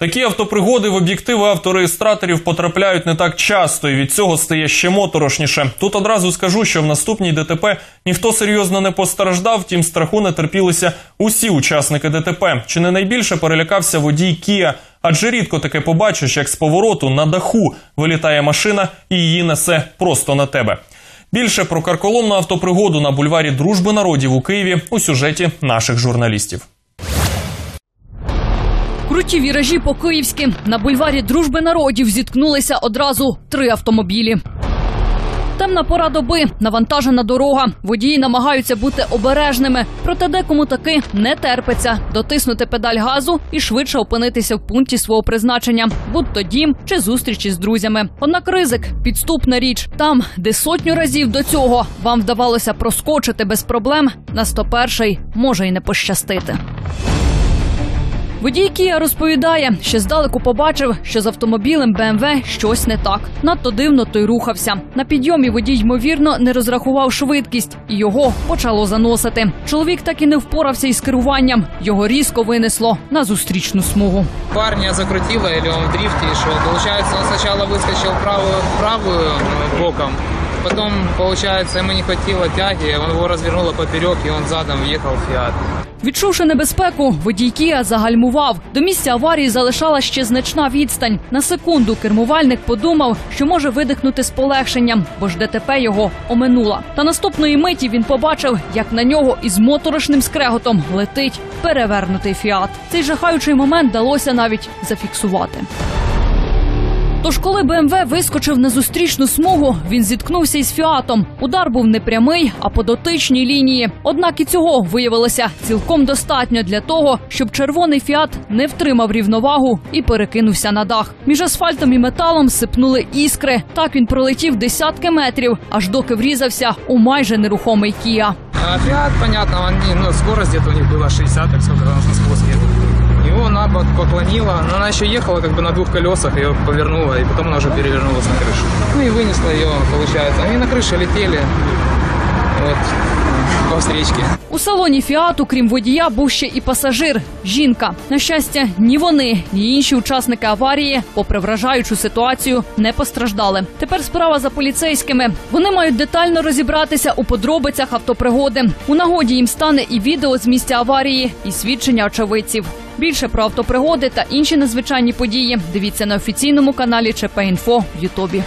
Такі автопригоди в об'єктиви автореєстраторів потрапляють не так часто, і від цього стає ще моторошніше. Тут одразу скажу, що в наступній ДТП ніхто серйозно не постраждав, втім страху не терпілися усі учасники ДТП. Чи не найбільше перелякався водій Кія? Адже рідко таке побачиш, як з повороту на даху вилітає машина і її несе просто на тебе. Більше про карколомну автопригоду на бульварі Дружби народів у Києві у сюжеті наших журналістів. Круті віражі по київськи на бульварі Дружби народів зіткнулися одразу три автомобілі. Темна пора доби, навантажена дорога. Водії намагаються бути обережними, проте декому таки не терпиться дотиснути педаль газу і швидше опинитися в пункті свого призначення, будь то дім чи зустрічі з друзями. Однак ризик підступна річ. Там, де сотню разів до цього вам вдавалося проскочити без проблем, на 101-й може й не пощастити. Водій Кія розповідає, що здалеку побачив, що з автомобілем БМВ щось не так. Надто дивно той рухався. На підйомі водій ймовірно не розрахував швидкість, і його почало заносити. Чоловік так і не впорався із керуванням. Його різко винесло на зустрічну смугу. Парня закрутило или он в дрифте шел. Получается, он сначала выскочил в правую, в правую э, боком, потом, получается, ему не хватило тяги, его развернуло поперек, и он задом въехал в Фиат. Відчувши небезпеку, водій Кія загальмував. До місця аварії залишала ще значна відстань. На секунду кермувальник подумав, що може видихнути з полегшенням, бо ж ДТП його оминула. Та наступної миті він побачив, як на нього із моторошним скреготом летить перевернутий фіат. Цей жахаючий момент вдалося навіть зафіксувати. Тож, коли БМВ вискочив на зустрічну смугу, він зіткнувся із фіатом. Удар був не прямий, а по дотичній лінії. Однак і цього виявилося цілком достатньо для того, щоб червоний фіат не втримав рівновагу і перекинувся на дах. Між асфальтом і металом сипнули іскри. Так він пролетів десятки метрів, аж доки врізався у майже нерухомий кія. А Фиат, понятно, он, не- ну, скорость где-то у них была 60, так сколько едет. Его на бок поклонила, но она еще ехала как бы на двух колесах, ее повернула, и потом она уже перевернулась на крышу. Ну и вынесла ее, получается. Они на крыше летели, вот, по встречке. У салоні фіату, крім водія, був ще і пасажир жінка. На щастя, ні вони, ні інші учасники аварії, попри вражаючу ситуацію, не постраждали. Тепер справа за поліцейськими. Вони мають детально розібратися у подробицях автопригоди. У нагоді їм стане і відео з місця аварії, і свідчення очевидців. Більше про автопригоди та інші незвичайні події дивіться на офіційному каналі ЧП Інфо в Ютубі.